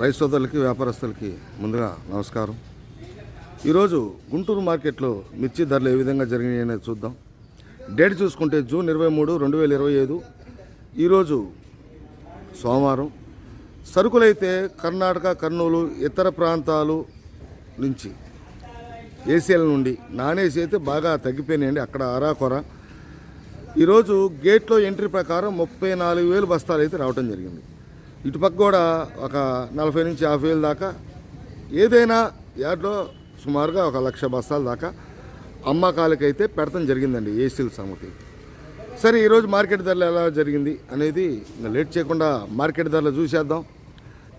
రైతు సోదరులకి వ్యాపారస్తులకి ముందుగా నమస్కారం. ఈరోజు గుంటూరు మార్కెట్లో మిర్చి ధరలు ఏ విధంగా జరిగినాయి అనేది చూద్దాం. డేట్ చూసుకుంటే జూన్ ఇరవై మూడు రెండు వేల ఇరవై ఐదు. ఈరోజు సోమవారం. సరుకులైతే కర్ణాటక కర్నూలు ఇతర ప్రాంతాలు నుంచి ఏసీఎల్ నుండి నాన్ ఏసీ అయితే బాగా తగ్గిపోయినాయండి అక్కడ అరాకొర ఈరోజు గేట్లో ఎంట్రీ ప్రకారం ముప్పై నాలుగు వేలు బస్తాలు అయితే రావడం జరిగింది. ఇటుపక్క కూడా ఒక నలభై నుంచి యాభై వేలు దాకా ఏదైనా యార్డ్లో సుమారుగా ఒక లక్ష బస్తాల దాకా అమ్మకాలకైతే పెడతం జరిగిందండి ఏసీల సంగతి సరే ఈరోజు మార్కెట్ ధరలు ఎలా జరిగింది అనేది లేట్ చేయకుండా మార్కెట్ ధరలు చూసేద్దాం.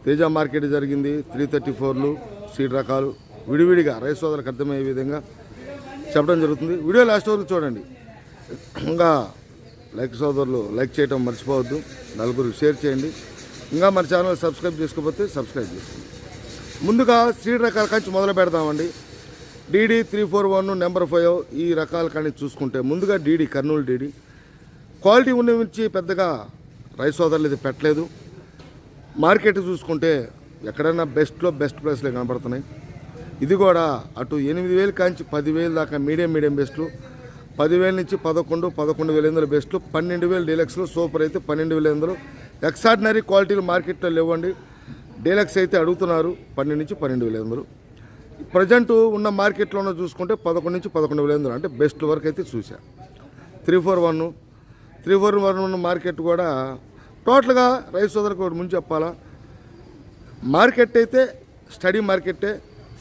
తేజ మార్కెట్ జరిగింది త్రీ థర్టీ ఫోర్లు సీడ్ రకాలు విడివిడిగా రైస్ సోదరులకు అర్థమయ్యే విధంగా చెప్పడం జరుగుతుంది. వీడియో లాస్ట్ వరకు చూడండి. ఇంకా లైక్ సోదరులు లైక్ చేయడం మర్చిపోవద్దు. నలుగురు షేర్ చేయండి. ఇంకా మన ఛానల్ సబ్స్క్రైబ్ చేసుకోకపోతే సబ్స్క్రైబ్ చేసుకోండి. ముందుగా సీడ్ రకాల కంచి మొదలు పెడదామండి. DD three four one number five ఈ రకాల కానీ చూసుకుంటే ముందుగా డీడీ కర్నూలు డీడీ క్వాలిటీ ఉన్న నుంచి పెద్దగా రైస్ సోదరులు ఇది పెట్టలేదు. మార్కెట్ చూసుకుంటే ఎక్కడైనా బెస్ట్లో బెస్ట్ ప్లేస్లే కనపడుతున్నాయి. ఇది కూడా అటు ఎనిమిది వేలు కాంచి పదివేలు దాకా మీడియం మీడియం బెస్ట్లు పదివేల నుంచి పదకొండు పదకొండు వేల ఎనిమిది బెస్ట్లు పన్నెండు వేలు డీలక్స్లు సూపర్ అయితే పన్నెండు వేల ఎనిమిది ఎక్సార్డినరీ క్వాలిటీలు మార్కెట్లో లేవండి. డీలక్స్ అయితే అడుగుతున్నారు పన్నెండు నుంచి పన్నెండు వేల ఎనిమిది ప్రజెంట్ ఉన్న మార్కెట్లోనే చూసుకుంటే పదకొండు నుంచి పదకొండు వేల ఎనిమిది అంటే బెస్ట్ వరకు అయితే చూసా. Three four one three four one ఉన్న మార్కెట్ కూడా టోటల్గా రైతు సోదరికి ఒకటి ముందు చెప్పాలా. మార్కెట్ అయితే స్టడీ మార్కెటే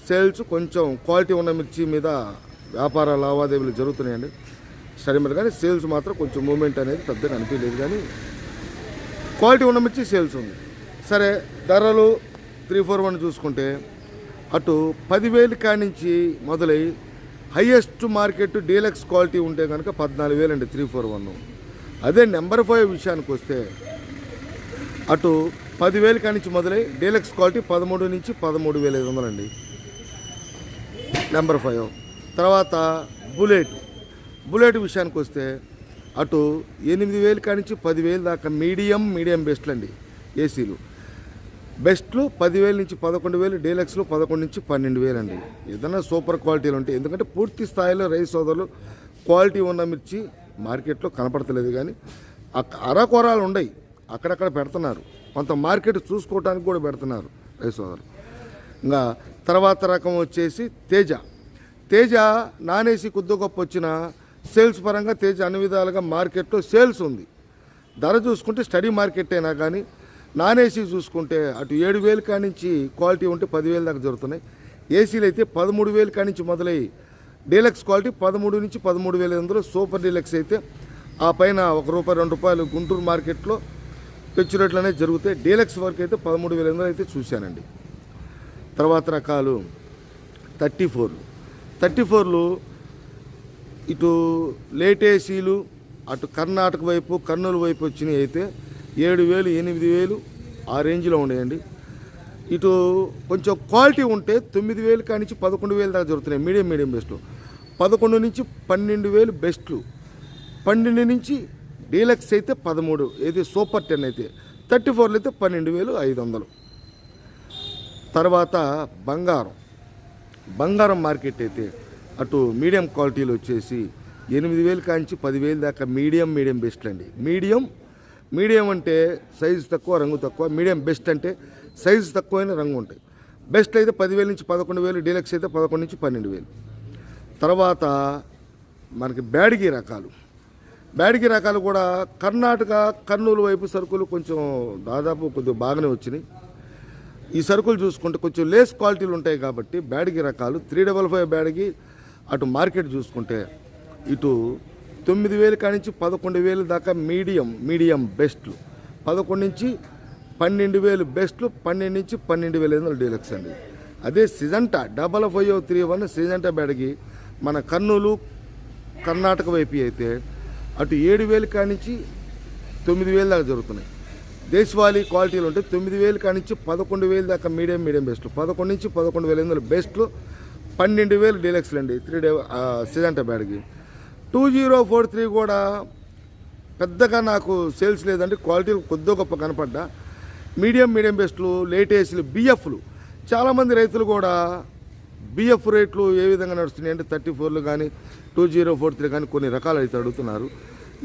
సేల్స్ కొంచెం క్వాలిటీ ఉన్న మిర్చి మీద వ్యాపార లావాదేవీలు జరుగుతున్నాయండి. స్టడీ మీద కానీ సేల్స్ మాత్రం కొంచెం మూమెంట్ అనేది పెద్దగా అనిపించలేదు కానీ క్వాలిటీ ఉన్న మిర్చి సేల్స్ ఉంది. సరే ధరలు త్రీ ఫోర్ వన్ చూసుకుంటే అటు పదివేలు కానించి మొదలై హయ్యెస్ట్ మార్కెట్ డీలక్స్ క్వాలిటీ ఉంటే కనుక పద్నాలుగు వేలు అండి త్రీ ఫోర్ వన్. అదే నెంబర్ ఫైవ్ విషయానికి వస్తే అటు పదివేలు కానించి మొదలై డీలక్స్ క్వాలిటీ పదమూడు నుంచి పదమూడు వేల ఐదు వందలండి. Number five. తర్వాత బుల్లెట్. బుల్లెట్ విషయానికి వస్తే అటు ఎనిమిది వేలు కానించి పదివేలు దాకా మీడియం మీడియం బెస్ట్లు అండి ఏసీలు. బెస్ట్లు పదివేల నుంచి పదకొండు వేలు డీలక్స్లు పదకొండు నుంచి పన్నెండు వేలు అండి. ఏదైనా సూపర్ క్వాలిటీలు ఉంటాయి ఎందుకంటే పూర్తి స్థాయిలో రైస్ సోదరులు క్వాలిటీ ఉన్న మిర్చి మార్కెట్లో కనపడతలేదు కానీ అరకొరాలు ఉన్నాయి అక్కడక్కడ పెడుతున్నారు. కొంత మార్కెట్ చూసుకోవడానికి కూడా పెడుతున్నారు రైస్ సోదరులు. ఇంకా తర్వాత రకం వచ్చేసి తేజ. తేజ నాన్ కొద్ది గొప్ప వచ్చిన సేల్స్ పరంగా తేజ అన్ని విధాలుగా మార్కెట్లో సేల్స్ ఉంది. ధర చూసుకుంటే స్టడీ మార్కెట్ అయినా కానీ నాన్ ఏసీ చూసుకుంటే అటు ఏడు వేలు కానించి క్వాలిటీ ఉంటే పదివేలు దాకా జరుగుతున్నాయి. ఏసీలు అయితే పదమూడు వేలు కానించి మొదలై డీలక్స్ క్వాలిటీ పదమూడు నుంచి పదమూడు వేల ఎనిమిదిలో సూపర్ డీలక్స్ అయితే ఆ పైన ఒక రూపాయి రెండు రూపాయలు గుంటూరు మార్కెట్లో పెచ్చు రేట్లు అనేవి జరుగుతాయి. డీలక్స్ వరకు అయితే పదమూడు వేల ఎనిమిది అయితే చూశానండి. తర్వాత రకాలు థర్టీ ఫోర్లు. థర్టీ ఫోర్లు ఇటు లేటేసీలు అటు కర్ణాటక వైపు కర్నూలు వైపు వచ్చినాయి అయితే ఏడు వేలు ఎనిమిది వేలు ఆ రేంజ్లో ఉండేయండి ఇటు కొంచెం క్వాలిటీ ఉంటే తొమ్మిది వేలు కానించి పదకొండు వేలు దాకా జరుగుతున్నాయి మీడియం మీడియం బెస్ట్లు. పదకొండు నుంచి పన్నెండు వేలు బెస్ట్లు. పన్నెండు నుంచి డీలక్స్ అయితే పదమూడు ఏది సూపర్ టెన్ అయితే థర్టీ ఫోర్లు అయితే పన్నెండు వేలు ఐదు వందలు. తర్వాత బంగారం. బంగారం మార్కెట్ అయితే అటు మీడియం క్వాలిటీలు వచ్చేసి ఎనిమిది వేలు కాంచి పదివేలు దాకా మీడియం మీడియం బెస్ట్ అండి. మీడియం మీడియం అంటే సైజు తక్కువ రంగు తక్కువ. మీడియం బెస్ట్ అంటే సైజు తక్కువైన రంగు ఉంటాయి. బెస్ట్ అయితే పదివేల నుంచి పదకొండు వేలు డీలక్స్ అయితే పదకొండు నుంచి పన్నెండు వేలు. తర్వాత మనకి బ్యాడిగి రకాలు. బ్యాడిగి రకాలు కూడా కర్ణాటక కర్నూలు వైపు సరుకులు కొంచెం దాదాపు కొద్దిగా బాగానే వచ్చినాయి. ఈ సరుకులు చూసుకుంటే కొంచెం లేస్ క్వాలిటీలు ఉంటాయి కాబట్టి బ్యాడిగి రకాలు త్రీ డబల్ ఫైవ్ బ్యాడిగి అటు మార్కెట్ చూసుకుంటే ఇటు తొమ్మిది వేలు కానించి పదకొండు వేలు దాకా మీడియం మీడియం బెస్ట్లు. పదకొండు నుంచి పన్నెండు వేలు బెస్ట్లు పన్నెండు నుంచి పన్నెండు వేల ఐదు వందలు డీలక్స్ అండి. అదే Syngenta double five three one Syngenta Byadgi మన కర్నూలు కర్ణాటక వైపు అయితే అటు ఏడు వేలు కానించి తొమ్మిది వేలు దాకా జరుగుతున్నాయి. దేశవాళీ క్వాలిటీలు ఉంటే తొమ్మిది వేలు కానించి పదకొండు వేలు దాకా మీడియం మీడియం బెస్ట్లు. పదకొండు నుంచి పదకొండు వేల ఎనిమిది బెస్ట్లు. పన్నెండు వేలు డీలక్స్లు అండి. త్రీ డే సిజంట బ్యాడ్కి టూ జీరో ఫోర్ త్రీ కూడా పెద్దగా నాకు సేల్స్ లేదండి. క్వాలిటీ కొద్దిగా గొప్ప కనపడ్డా. మీడియం మీడియం బెస్ట్లు లేటేస్ట్లు బిఎఫ్లు. చాలామంది రైతులు కూడా బిఎఫ్ రేట్లు ఏ విధంగా నడుస్తున్నాయి అంటే థర్టీ ఫోర్లు కానీ టూ జీరో ఫోర్ త్రీ కానీ కొన్ని రకాలు అయితే అడుగుతున్నారు.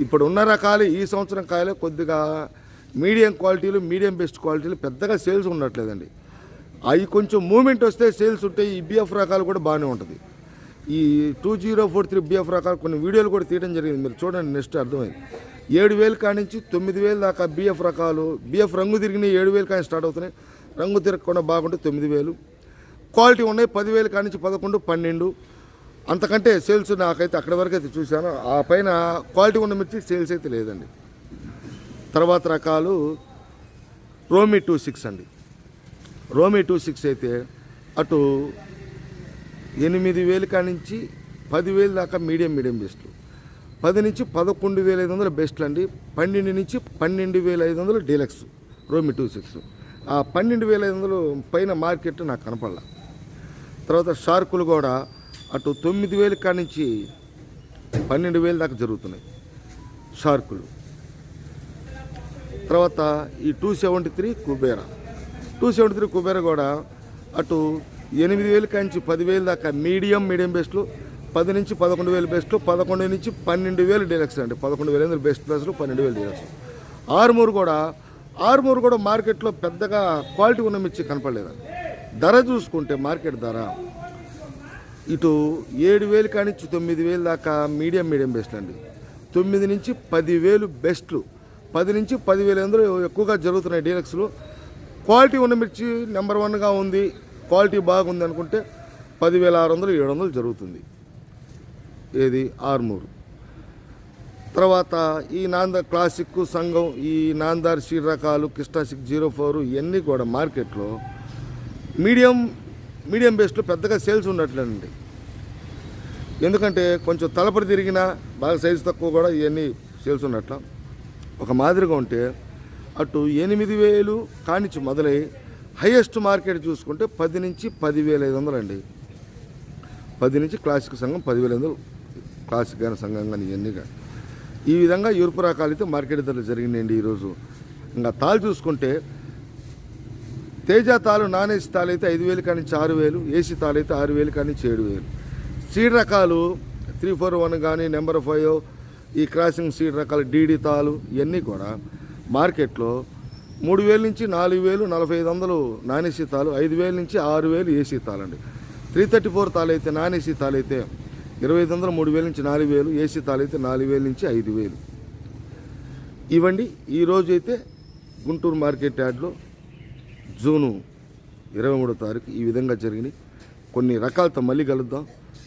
ఇప్పుడు ఉన్న రకాలు ఈ సంవత్సరం కాయలే కొద్దిగా మీడియం క్వాలిటీలు మీడియం బెస్ట్ క్వాలిటీలు పెద్దగా సేల్స్ ఉండట్లేదండి. అవి కొంచెం మూమెంట్ వస్తే సేల్స్ ఉంటాయి ఈ బిఎఫ్ రకాలు కూడా బాగానే ఉంటుంది. ఈ two zero four three BF రకాలు కొన్ని వీడియోలు కూడా తీయడం జరిగింది. మీరు చూడండి నెక్స్ట్ అర్థమైంది. ఏడు వేలు కానించి తొమ్మిది వేలు దాకా బిఎఫ్ రకాలు బిఎఫ్ రంగు తిరిగిన ఏడు వేలు కానీ స్టార్ట్ అవుతున్నాయి. రంగు తిరగకుండా బాగుంటే తొమ్మిది వేలు. క్వాలిటీ ఉన్నాయి పదివేలు కానించి పదకొండు పన్నెండు. అంతకంటే సేల్స్ నాకైతే అక్కడి వరకు అయితే చూశాను. ఆ పైన క్వాలిటీ ఉన్న మిర్చి సేల్స్ అయితే లేదండి. తర్వాత రకాలు రోమి టూ సిక్స్ అండి. రోమి టూ సిక్స్ అయితే అటు ఎనిమిది వేలు కానించి పదివేలు దాకా మీడియం మీడియం బెస్ట్లు. పది నుంచి పదకొండు వేల ఐదు వందలు బెస్ట్లు అండి. పన్నెండు నుంచి పన్నెండు వేల ఐదు వందలు డీలక్స్ రోమి టూ సిక్స్. ఆ పన్నెండు వేల ఐదు వందలు పైన మార్కెట్ నాకు కనపడలా. తర్వాత షార్కులు కూడా అటు తొమ్మిది వేలు కానించి పన్నెండు వేలు దాకా జరుగుతున్నాయి షార్కులు. తర్వాత ఈ two seventy three Kubera. Two seventy three Kubera కూడా అటు ఎనిమిది వేలు కాంచి పదివేలు దాకా మీడియం మీడియం బెస్ట్లు పది నుంచి పదకొండు వేలు బెస్ట్లు పదకొండు నుంచి పన్నెండు వేలు డీలక్స్ అండి. పదకొండు వేలు బెస్ట్ ప్లస్లు పన్నెండు వేలు డీలక్స్. ఆరుమూరు కూడా ఆరుమూరు కూడా మార్కెట్లో పెద్దగా క్వాలిటీ ఉన్న మిర్చి కనపడలేదు ధర చూసుకుంటే మార్కెట్ ధర. ఇటు ఏడు వేలు కానించి తొమ్మిది వేలు దాకా మీడియం మీడియం బెస్ట్ అండి. తొమ్మిది నుంచి పదివేలు బెస్ట్లు. పది నుంచి పదివేలు అందులో ఎక్కువగా జరుగుతున్నాయి డీలక్స్లు. క్వాలిటీ ఉన్న మిర్చి నెంబర్ వన్గా ఉంది క్వాలిటీ బాగుంది అనుకుంటే పదివేల ఆరు వందలు ఏడు వందలు జరుగుతుంది. ఏది? ఆర్మూరు. తర్వాత ఈ నాంద క్లాసిక్ సంఘం ఈ నాందార్ సీడ్ రకాలు కృష్ణా జీరో ఫోర్ ఇవన్నీ కూడా మార్కెట్లో మీడియం మీడియం బేస్లో పెద్దగా సేల్స్ ఉండట్లేదండి. ఎందుకంటే కొంచెం తలపడి తిరిగినా బాగా సైజు తక్కువ కూడా ఇవన్నీ సేల్స్ ఉన్నట్ల. ఒక మాదిరిగా ఉంటే అటు ఎనిమిది వేలు కానించి మొదలై హైయెస్ట్ మార్కెట్ చూసుకుంటే పది నుంచి పదివేల ఐదు వందలు అండి పది నుంచి క్లాసిక్ సంఘం పదివేల ఐదు వందలు క్లాసిక్ కానీ సంఘం కానీ ఇవన్నీ కానీ ఈ విధంగా ఎరుపు రకాలు అయితే మార్కెట్ ధరలు జరిగినాయండి ఈరోజు. ఇంకా తాలు చూసుకుంటే తేజ తాలు నాన్ ఏసీ తాలు అయితే ఐదు వేలు కానించి ఆరు వేలు ఏసీ తాలు అయితే ఆరు వేలు కానించి ఏడు వేలు. సీడ్ రకాలు త్రీ ఫోర్ వన్ కానీ నెంబర్ ఫైవ్ ఈ క్రాసింగ్ సీడ్ రకాలు డీడీ తాలు ఇవన్నీ కూడా మార్కెట్లో మూడు వేల నుంచి నాలుగు వేలు నలభై ఐదు వందలు నాణ్య సీతాలు ఐదు వేల నుంచి ఆరు వేలు ఏసీ తాళండి త్రీ థర్టీ ఫోర్ తాలు అయితే నాన్ ఇరవై ఐదు వందలు మూడు వేల నుంచి నాలుగు వేలు ఏసీ తాలు నాలుగు వేల నుంచి ఐదు వేలు. ఇవ్వండి ఈరోజు అయితే గుంటూరు మార్కెట్ యార్డ్లో జూను ఇరవై మూడో తారీఖు ఈ విధంగా జరిగినాయి. కొన్ని రకాలతో మళ్ళీ కలుద్దాం.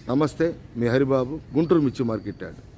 నమస్తే మీ హరిబాబు గుంటూరు మిర్చి మార్కెట్ యార్డ్